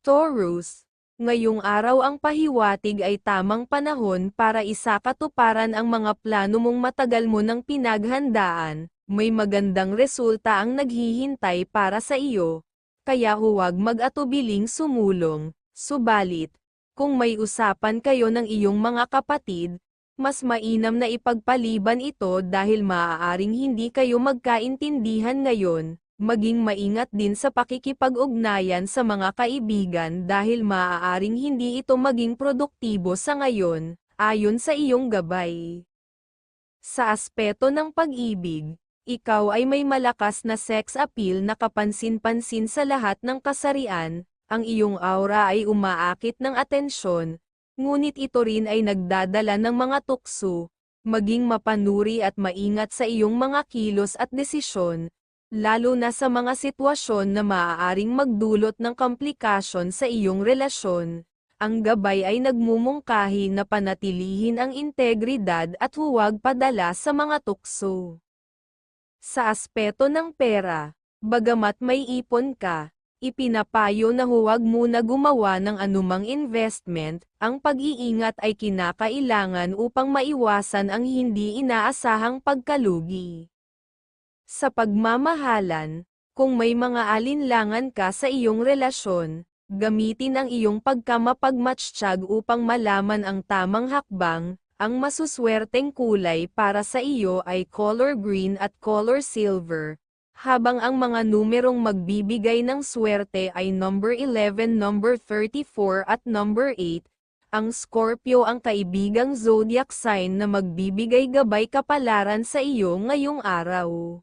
Taurus, ngayong araw ang pahiwatig ay tamang panahon para isakatuparan ang mga plano mong matagal mo nang pinaghandaan, may magandang resulta ang naghihintay para sa iyo, kaya huwag mag-atubiling sumulong, subalit, kung may usapan kayo ng iyong mga kapatid, mas mainam na ipagpaliban ito dahil maaaring hindi kayo magkaintindihan ngayon, maging maingat din sa pakikipag-ugnayan sa mga kaibigan dahil maaaring hindi ito maging produktibo sa ngayon, ayon sa iyong gabay. Sa aspeto ng pag-ibig, ikaw ay may malakas na sex appeal na kapansin-pansin sa lahat ng kasarian, ang iyong aura ay umaakit ng atensyon, ngunit ito rin ay nagdadala ng mga tukso, maging mapanuri at maingat sa iyong mga kilos at desisyon, lalo na sa mga sitwasyon na maaaring magdulot ng komplikasyon sa iyong relasyon. Ang gabay ay nagmumungkahi na panatilihin ang integridad at huwag padala sa mga tukso. Sa aspeto ng pera, bagamat may ipon ka, ipinapayo na huwag muna gumawa ng anumang investment, ang pag-iingat ay kinakailangan upang maiwasan ang hindi inaasahang pagkalugi. Sa pagmamahalan, kung may mga alinlangan ka sa iyong relasyon, gamitin ang iyong pagkamapagmatsyag upang malaman ang tamang hakbang, ang masuswerteng kulay para sa iyo ay color green at color silver, habang ang mga numerong magbibigay ng swerte ay number 11, number 34 at number 8. Ang Scorpio ang kaibigang zodiac sign na magbibigay gabay kapalaran sa iyo ngayong araw.